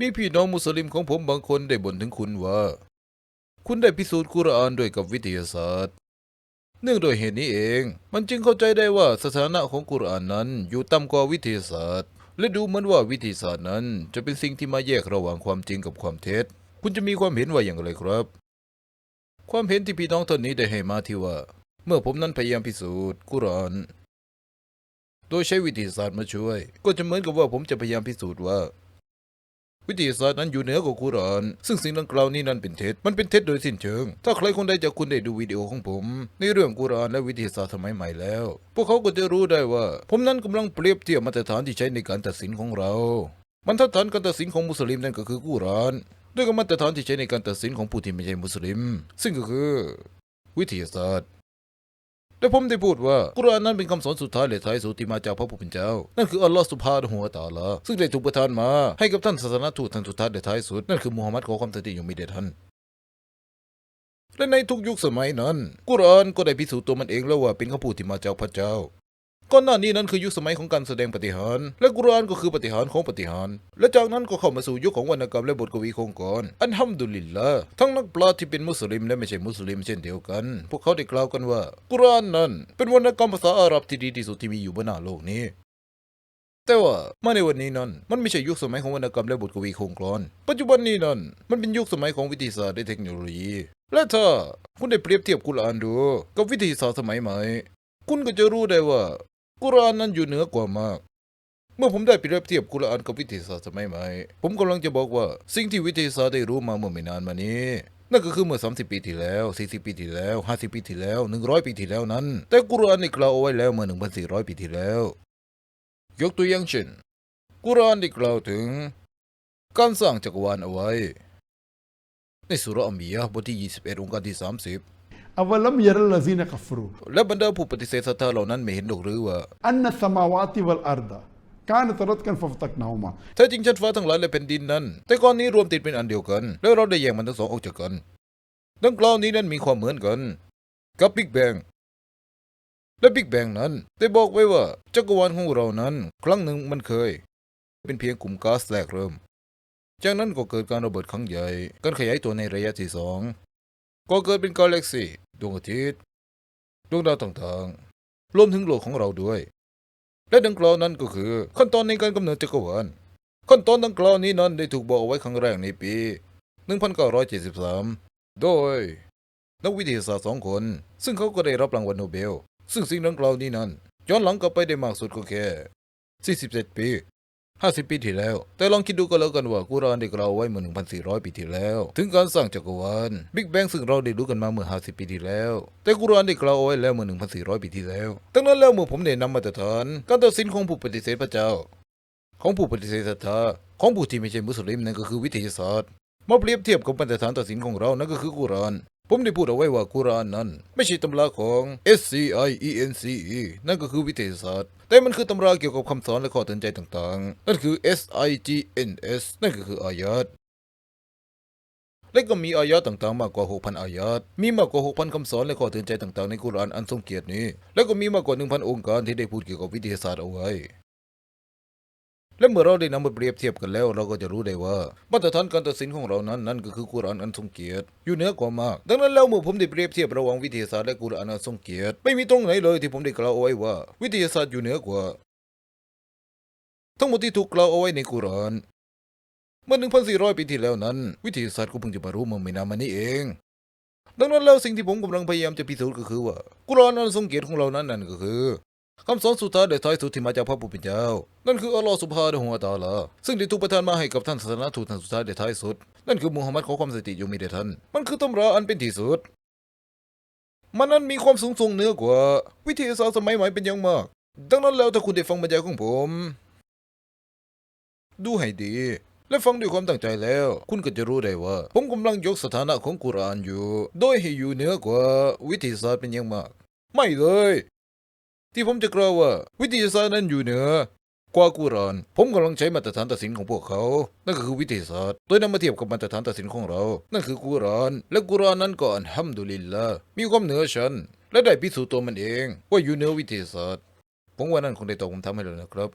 มีพี่น้องมุสลิมของผมบางคนได้บ่นถึงคุณว่า คุณได้พิสูจน์กุรอานด้วยกับวิทยาศาสตร์ เนื่องโดวยเหตุนี้เอง มันจึงเข้าใจได้ว่าสถานะของกุรอานนั้นอยู่ต่ำกว่าวิทยาศาสตร์ และดูเหมือนว่าวิทยาศาสตร์นั้น จะเป็นสิ่งที่มาแยกระหว่างความจริงกับความเท็จ คุณจะมีความเห็นว่าอย่างไรครับ ความเห็นที่พี่น้องท่านนี้ได้ให้มาที่ว่า เมื่อผมนั้นพยายามพิสูจน์กุรอานโดยใช้วิทยาศาสตร์มาช่วย ก็จะเหมือนกับว่าผมจะพยายามพิสูจน์ว่า วิทยาศาสตร์นั้นอยู่เหนือกว่ากุรอาน ซึ่งสิ่งดังกล่าวนี้นั้นเป็นเท็จ มันเป็นเท็จโดยสิ้นเชิง ถ้าใครคนใดจากคุณได้ดูวิดีโอของผม ในเรื่องกุรอานและวิทยาศาสตร์สมัยใหม่แล้ว พวกเขาก็จะรู้ได้ว่า ผมนั้นกำลังเปรียบเทียบมาตรฐานที่ใช้ในการตัดสินของเราบรรทัดฐานการตัดสินของมุสลิมนั่นก็คือกุรอาน ด้วยกับมาตรฐานที่ใช้ในการตัดสินของผู้ที่ไม่ใช่มุสลิม ซึ่งก็คือ วิทยาศาสตร์ และผมได้พูดว่ากุรอานนั้นเป็นคำสอนสุดท้ายและท้ายสุดที่มาจากพระผู้เป็นเจ้า นั่นคืออัลลอฮ์สุภาหัวตาลาซึ่งได้ถูกประทานมาให้กับท่านศาสนทูตท่านสุดท้ายและท้ายสุด นั่นคือมูฮัมหมัดขอความสันติจงมีเดท่านและในทุกยุคสมัยนั้น กุรอานก็ได้พิสูจน์ตัวมันเองแล้วว่าเป็นคำพูดที่มาจากพระเจ้า ก่อนหน้านี้นั้นคือยุคสมัยของการแสดงปฏิหารและกุรอานก็คือปฏิหารของปฏิหารและจากนั้นก็เข้ามาสู่ยุคของวรรณกรรมและบทกวีโคงกรอันฮัมดุลิลละทั้งนักปราชญ์ที่เป็นมุสลิมและไม่ใช่มุสลิมเช่นเดียวกัน พวกเขาได้กล่าวกันว่า กุรอานนั้น เป็นวรรณกรรมภาษาอาหรับที่ดีที่สุดที่มีอยู่บนหน้าโลกนี้แต่ว่ามาในวันนี้นั้นมันไม่ใช่ยุคสมัยของวรรณกรรมและบทกวีโครงกรอน ปัจจุบันนี้นั้นมันเป็นยุคสมัยของวิทยาศาสตร์และเทคโนโลยี และถ้าคุณได้เปรียบเทียบกุรอานดู กับวิทยาศาสตร์สมัยใหม่ คุณก็จะรู้ได้ว่า กุรอานนั้นอยู่เหนือกว่ามากเมื่อผมได้เปรียบเทียบกุรอานกับวิทยาศาสตร์สมัยใหม่ ผมกำลังจะบอกว่าสิ่งที่วิทยาศาสตร์ได้รู้มาเมื่อไม่นานมานี้ นั่นก็คือเมื่อ 30 ปีที่แล้ว 40 ปีที่แล้ว 50 ปีที่แล้ว 100 ปีที่แล้วนั้น แต่กุรอานได้กล่าวเอาไว้แล้วเมื่อ 1,400 ปีที่แล้ว ยกตัวอย่างเช่น กุรอานได้กล่าวถึง การสร้างจักรวาลเอาไว้ ในสุราอัมบียะบทที่ 21 องค์การที่ أولم ير الذين كفروا 30 และบรรดาผู้ปฏิเสธศรัทธาเหล่านั้นไม่เห็นดอกหรือว่า أن السماوات والأرض كانت رتقا ففتقناهما แท้จริงชั้นฟ้าทั้งหลายและแผ่นดินนั้น แต่ก่อนนี้รวมติดเป็นอันเดียวกัน แล้วเราได้แยกมันทั้งสองออกจากกัน ดังกล่าวนี้นั้นมีความเหมือนกัน กับบิ๊กแบงและบิ๊กแบงนั้นได้บอกไว้ว่าจักรวาลของเรานั้น ครั้งหนึ่งมันเคย เป็นเพียงกลุ่มก๊าซแรกเริ่ม จากนั้นก็เกิดการระเบิดครั้งใหญ่ การขยายตัวในระยะที่สอง ก็เกิดเป็นกาแล็กซี่ดวงอาทิตย์ ดวงดาวต่างๆ รวมถึงโลกของเราด้วย และดังกล่าวนั้นก็คือ ขั้นตอนในการกำเนิดจักรวาล ขั้นตอนดังกล่าวนี้นั้นได้ถูกบอกเอาไว้ครั้งแรกในปี 1973 โดย นักวิทยาศาสตร์สองคน ซึ่งเขาก็ได้รับรางวัลโนเบล ซึ่งสิ่งดังกล่าวนี้นั้น ย้อนหลังกลับไปได้มากสุดก็แค่ 47 ปี 50 ปีที่แล้ว แต่ลองคิดดูก็แล้วกันว่ากุรอานได้กล่าวไว้เมื่อ 1,400 ปีที่แล้ว ถึงการสร้างจักรวาลบิ๊กแบงซึ่งเราได้รู้กันมาเมื่อ 50 ปีที่แล้ว แต่กุรอานได้กล่าวเอาไว้แล้วเมื่อ 1,400 ปีที่แล้วดังนั้นแล้วเมื่อผมได้นำมาตรฐานการตัดสินของผู้ปฏิเสธพระเจ้า ของผู้ปฏิเสธศรัทธาของผู้ที่ไม่ใช่มุสลิมนั่นก็คือวิทยาศาสตร์มาเปรียบเทียบกับมาตรฐานตัดสินของเรานั่นก็คือกุรอาน ผมได้พูดเอาไว้ว่ากุรานนั้น ไม่ใช่ตำราของ S C I E N C E นั่นก็คือวิทยาศาสตร์ แต่มันคือตำราเกี่ยวกับคำสอนและข้อเตือนใจต่างๆ นั่นคือ S I G N S นั่นก็คืออายาตและก็มีอายาตต่างๆ มากกว่า 6,000 อายาตมีมากกว่า 6,000 คำสอนและข้อเตือนใจต่างๆ ในกุรอานอันทรงเกียรตินี้ แล้วก็มีมากกว่า 1,000 องค์การที่ได้พูดเกี่ยวกับวิทยาศาสตร์เอาไว้ และเมื่อเราได้นำมาเปรียบเทียบกันแล้ว เราก็จะรู้ได้ว่ามาตรฐานการตัดสินของเรานั้นนั่นก็คือกุรอานอันทรงเกียรติอยู่เหนือกว่ามาก ดังนั้นแล้วเมื่อผมได้เปรียบเทียบระหว่างวิทยาศาสตร์และกุรอานอันทรงเกียรติไม่มีตรงไหนเลยที่ผมได้กล่าวเอาไว้ว่า วิทยาศาสตร์อยู่เหนือกว่า ทั้งหมดที่ถูกกล่าวเอาไว้ในกุรอานเมื่อ 1,400 ปีที่แล้วนั้น วิทยาศาสตร์ก็เพิ่งจะมารู้เมื่อไม่นานมานี้เองดังนั้นแล้วสิ่งที่ผมกำลังพยายามจะพิสูจน์ก็คือว่ากุรอานอันทรงเกียรติของเรานั้นนั่นก็คือ คำสอนสุดท้ายและท้ายสุดที่มาจากพระผู้เป็นเจ้า นั่นคืออัลลอฮฺสุบฮานะฮูวะตาลา ซึ่งได้ถูกประทานมาให้กับท่านศาสนาทูตท่านสุดท้ายและท้ายสุด นั่นคือมูฮัมหมัดขอความสติอยู่มีแด่ท่าน มันคือตำราอันเป็นที่สุด มันนั้นมีความสูงส่งเหนือกว่า วิทยาศาสตร์สมัยใหม่เป็นอย่างมาก ดังนั้นแล้วถ้าคุณได้ฟังบรรยายของผม ดูให้ดี และฟังด้วยความตั้งใจแล้ว คุณก็จะรู้ได้ว่า ผมกำลังยกสถานะของกุรอานอยู่ โดยให้อยู่เหนือกว่าวิทยาศาสตร์เป็นอย่างมาก ไม่เลย ที่ผมจะกล่าวว่า วิทยาศาสตร์นั้นอยู่เหนือกว่ากุรอาน ผมกำลังใช้มาตรฐานตัดสินของพวกเขา นั่นก็คือวิทยาศาสตร์ โดยนำมาเทียบกับมาตรฐานตัดสินของเรา นั่นคือกุรอาน และกุรอานนั้นก็อันฮัมดุลิลละมีความเหนือชั้น และได้พิสูจน์ตัวมันเอง ว่าอยู่เหนือวิทยาศาสตร์ ผมว่านั่นคงได้ตอบคำถามให้แล้วนะครับ